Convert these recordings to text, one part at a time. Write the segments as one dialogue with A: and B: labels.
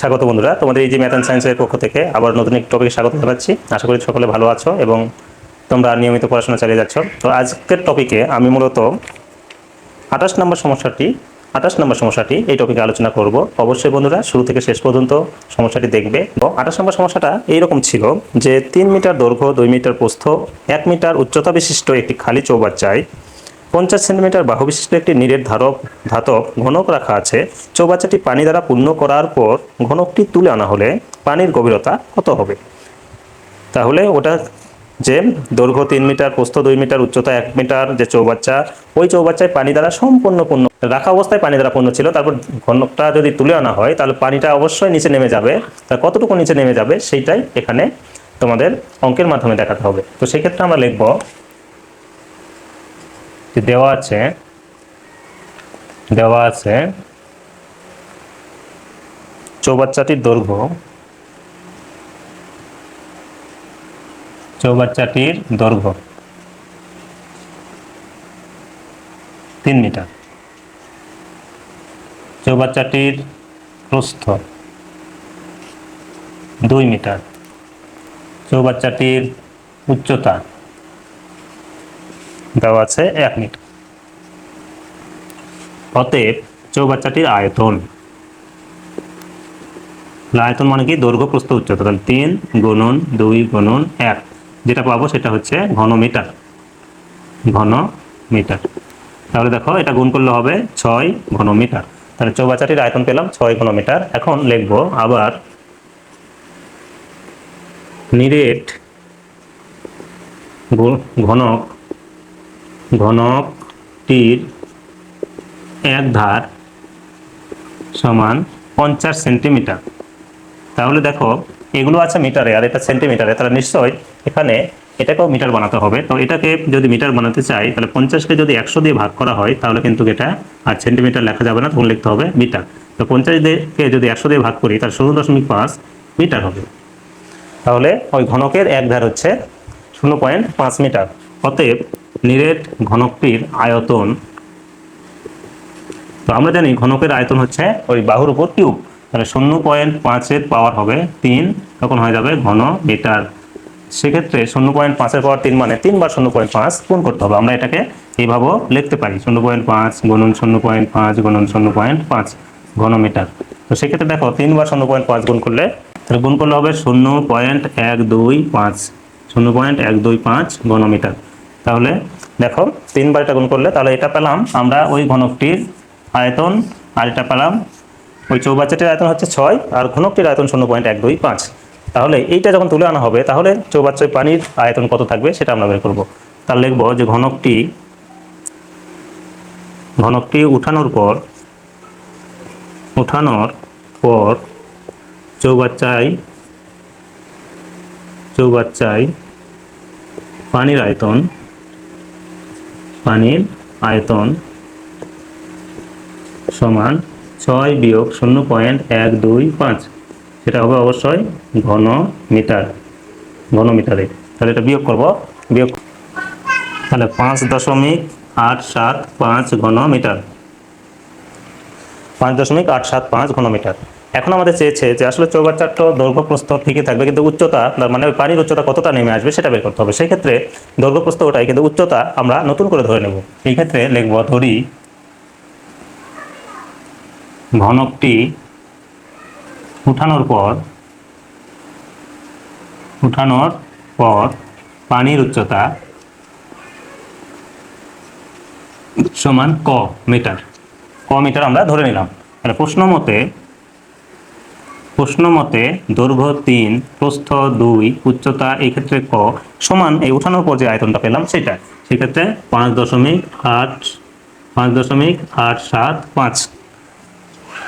A: স্বাগত বন্ধুরা, তোমাদের এই যে ম্যাথ অ্যান্ড সায়েন্সের পক্ষ থেকে আবার নতুন একটি টপিকে স্বাগত জানাচ্ছি। আশা করি সকলে ভালো আছো এবং তোমরা নিয়মিত পড়াশোনা চালিয়ে যাচ্ছ। তো আজকের টপিকে আমি মূলত আঠাশ নম্বর সমস্যাটি, আঠাশ নম্বর সমস্যাটি এই টপিকে আলোচনা করব। অবশ্যই বন্ধুরা, শুরু থেকে শেষ পর্যন্ত সমস্যাটি দেখবে। তো আঠাশ নম্বর সমস্যাটা এইরকম ছিল যে তিন মিটার দৈর্ঘ্য, দুই মিটার প্রস্থ, এক মিটার উচ্চতা বিশিষ্ট একটি খালি চৌবাচ্চায় পঞ্চাশ সেন্টিমিটার বাহু বিশিষ্ট একটি নীরের ধারক, ধাতব ঘনক রাখা আছে। চৌবাচ্চাটি পানি দ্বারা পূর্ণ করার পর ঘনকটি তুলে আনা হলে পানির গভীরতা কত হবে? তাহলে ওটা যে দৈর্ঘ্য তিন মিটার, প্রস্থ দুই মিটার, উচ্চতা এক মিটার যে চৌবাচ্চা, ওই চৌবাচ্চায় পানি দ্বারা সম্পূর্ণ পূর্ণ, রাখা অবস্থায় পানি দ্বারা পূর্ণ ছিল। তারপর ঘনকটা যদি তুলে আনা হয়, তাহলে পানিটা অবশ্যই নিচে নেমে যাবে। তা কতটুকু নিচে নেমে যাবে, সেইটাই এখানে তোমাদের অঙ্কের মাধ্যমে দেখাতে হবে। তো সেক্ষেত্রে আমরা লিখব যে দেওয়া আছে দেওয়া আছে চৌবাচ্চাটির দৈর্ঘ্য চৌবাচ্চাটির দৈর্ঘ্য তিন মিটার। চৌবাচ্চাটির প্রস্থ দুই মিটার। চৌবাচ্চাটির উচ্চতা দেওয়া আছে এক মিটার অতএব চৌবাচ্চাটির আয়তন। আয়তন মানে কি? দৈর্ঘ্য, প্রস্থ, উচ্চতা। তাহলে তিন গুণন দুই গুণন এক। যেটা পাবো সেটা হচ্ছে ঘন মিটার ঘন মিটার তাহলে দেখো, এটা গুণ করলে হবে ছয় ঘন মিটার তাহলে চৌবাচ্চাটির আয়তন পেলাম ছয় ঘন মিটার এখন লিখব আবার নিরেট ঘনক ঘনকটির এক ধার সমান পঞ্চাশ সেন্টিমিটার। তাহলে দেখো, এগুলো আছে মিটারে, আর এটা সেন্টিমিটারে। তাহলে নিশ্চয়ই এখানে এটাকেও মিটার বানাতে হবে। তো এটাকে যদি মিটার বানাতে চাই, তাহলে পঞ্চাশকে যদি একশো দিয়ে ভাগ করা হয়, তাহলে কিন্তু এটা আর সেন্টিমিটার লেখা যাবে না, তখন লিখতে হবে মিটার। তো পঞ্চাশ দিয়ে যদি একশো দিয়ে ভাগ করি, তাহলে ষোলো দশমিক পাঁচ মিটার হবে। তাহলে ওই ঘনকের এক ধার হচ্ছে শূন্য পয়েন্ট পাঁচ মিটার। অতএব নিরেট ঘনকটির আয়তন। তো আমরা জানি ঘনকের আয়তন হচ্ছে ওই বাহুর উপর কিউব তাহলে শূন্য পয়েন্ট পাঁচের পাওয়ার হবে তিন, তখন হয়ে যাবে ঘন মিটার। সেক্ষেত্রে শূন্য পয়েন্ট পাঁচের পাওয়ার তিন মানে তিনবার শূন্য পয়েন্ট পাঁচ গুণ করতে হবে। আমরা এটাকে এইভাবেও লিখতে পারি। শূন্য পয়েন্ট পাঁচ গুণন শূন্য পয়েন্ট পাঁচ গুণন শূন্য পয়েন্ট পাঁচ ঘন মিটার। তো সেক্ষেত্রে দেখো তিনবার শূন্য পয়েন্ট পাঁচ গুণ করলে, তাহলে গুণ করলে হবে শূন্য পয়েন্ট এক দুই পাঁচ। শূন্য পয়েন্ট এক দুই পাঁচ ঘনমিটার তাহলে দেখো তিনবার এটা গুণ করলে তাহলে এটা পেলাম আমরা ওই ঘনকটির আয়তন, আর এটা পেলাম ওই চৌবাচ্চাটির আয়তন হচ্ছে ছয়, আর ঘনকটির আয়তন শূন্য পয়েন্ট এক দুই পাঁচ। তাহলে এইটা যখন তুলে আনা হবে, তাহলে চৌবাচ্চায় পানির আয়তন কত থাকবে সেটা আমরা বের করব। তাহলে লিখব যে ঘনকটি ঘনকটি উঠানোর পর উঠানোর পর চৌবাচ্চায় চৌবাচ্চায় পানির আয়তন পানির আয়তন সমান ছয় বিয়োগ শূন্য পয়েন্ট এক দুই পাঁচ। সেটা হবে অবশ্যই ঘন মিটার ঘন মিটারে তাহলে এটা বিয়োগ করব, বিয়োগ তাহলে পাঁচ দশমিক আট সাত পাঁচ ঘন মিটার পাঁচ দশমিক আট সাত পাঁচ ঘনমিটার। এখন আমাদের চেয়েছে যে আসলে চৌবাচ্চার তো দৈর্ঘ্য প্রস্থ ঠিকই থাকবে, কিন্তু উচ্চতা মানে ওই পানির উচ্চতা কতটা নেমে আসবে সেটা বের করতে হবে। সেই ক্ষেত্রে দৈর্ঘ্য প্রস্থ ওটাই, কিন্তু উচ্চতা আমরা নতুন করে ধরে নেব। এই ক্ষেত্রে লিখব, ধরি, ঘনকটি উঠানোর পর উঠানোর পর পানির উচ্চতা সমান ক মিটার। ক মিটার আমরা ধরে নিলাম। তাহলে প্রশ্ন মতে প্রশ্ন মতে দৈর্ঘ্য তিন, প্রস্থ দুই, উচ্চতা এই ক্ষেত্রে ক সমান এই উঠানোর পর যে আয়তনটা পেলাম সেটা। সেক্ষেত্রে পাঁচ দশমিক আট, পাঁচ দশমিক আট সাত পাঁচ।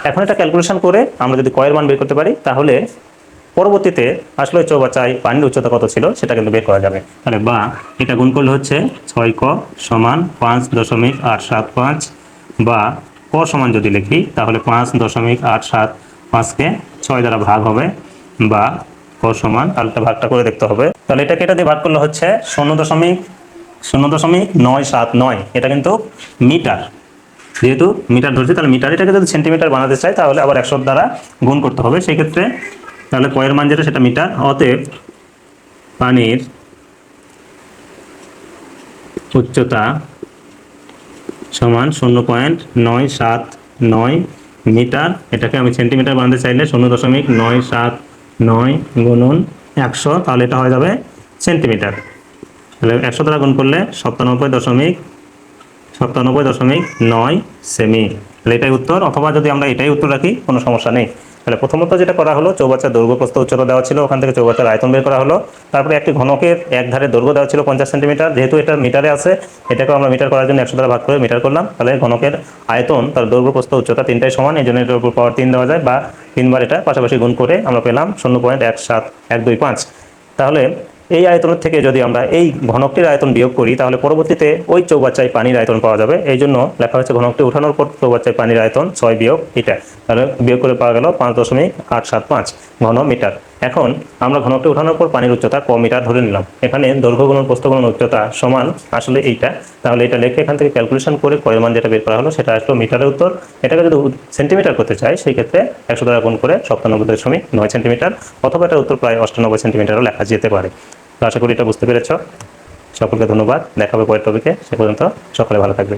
A: এখন এটা ক্যালকুলেশন করে আমরা যদি কয়ের মান বের করতে পারি, তাহলে পরবর্তীতে আসলে চৌবাচ্চায় পানির উচ্চতা কত ছিল সেটা কিন্তু বের করা যাবে। তাহলে বা, এটা গুণ করলে হচ্ছে ছয় ক সমান পাঁচ দশমিক আট সাত পাঁচ বা ক সমান যদি লিখি, তাহলে পাঁচ দশমিক আট সাত পাঁচকে ছয় দ্বারা ভাগ হবে বা ক সমান এটা ভাগটা করে দেখতে হবে। তাহলে এটাকে এটা দিয়ে ভাগ করলে হচ্ছে শূন্য দশমিক শূন্য দশমিক নয় সাত নয়। এটা কিন্তু মিটার। যেহেতু মিটার ধরছি, তাহলে মিটার এটাকে যদি সেন্টিমিটার বানাতে চাই, তাহলে আবার একশো দ্বারা গুণ করতে হবে। সেই ক্ষেত্রে তাহলে কয়ের মান যেটা, সেটা মিটার। অতএব পানির উচ্চতা সমান শূন্য পয়েন্ট নয় সাত নয় মিটার, এটাকে আমি সেন্টিমিটার বানাতে চাইলে শূন্য দশমিক নয় সাত নয় গুণন একশো, তাহলে এটা হয়ে যাবে সেন্টিমিটার। তাহলে একশো দ্বারা গুণ করলে সপ্তানব্বই দশমিক সপ্তানব্বই দশমিক নয় সেমি। তাহলে এটাই উত্তর, অথবা যদি আমরা এটাই উত্তর রাখি, কোনো সমস্যা নেই। তাহলে প্রথমত যেটা করা হলো, চৌবাচ্চার দৈর্ঘ্য প্রস্থ উচ্চতা দেওয়া ছিল, ওখান থেকে চৌবাচ্চার আয়তন বের করা হলো। তারপরে একটি ঘনকের এক ধারে দৈর্ঘ্য দেওয়া ছিল পঞ্চাশ সেন্টিমিটার, যেহেতু এটা মিটারে আছে এটাকে আমরা মিটার করার জন্য একশো দ্বারা ভাগ করে মিটার করলাম। তাহলে ঘনকের আয়তন, তার দৈর্ঘ্য প্রস্থ উচ্চতা তিনটাই সমান, এই জন্য এটার উপর পাওয়ার তিন দেওয়া যায় বা তিনবার এটা পাশাপাশি গুণ করে আমরা পেলাম শূন্য পয়েন্ট এক সাত এক দুই পাঁচ। তাহলে এই আয়তনের থেকে যদি আমরা এই ঘনকটির আয়তন বিয়োগ করি, তাহলে পরবর্তীতে ওই চৌবাচ্চায় পানির আয়তন পাওয়া যাবে। এই জন্য লেখা হয়েছে ঘনকটি উঠানোর পর চৌবাচ্চায় পানির আয়তন ছয় বিয়োগ এটা তাহলে বিয়োগ করে পাওয়া গেল পাঁচ দশমিক আট সাত পাঁচ ঘন মিটার। এখন আমরা ঘনকটি উঠানোর পর পানির উচ্চতা ক মিটার ধরে নিলাম। এখানে দৈর্ঘ্য গুণন, প্রস্থ গুণন উচ্চতা সমান আসলে এইটা। তাহলে এটা লেখে এখান থেকে ক্যালকুলেশন করে কয়ের মান যেটা বের করা হলো সেটা আসলো মিটারের উত্তর। এটাকে যদি সেন্টিমিটার করতে চাই, সেই ক্ষেত্রে একশো দ্বারা গুণ করে সপ্তানব্বই দশমিক নয় সেন্টিমিটার অথবা এটার উত্তর প্রায় অষ্টানব্বই সেন্টিমিটারও লেখা যেতে পারে। আশা করি এটা বুঝতে পেরেছ। সকলকে ধন্যবাদ। দেখাবে পরের টপিকে সে পর্যন্ত সকলে ভালো থাকবে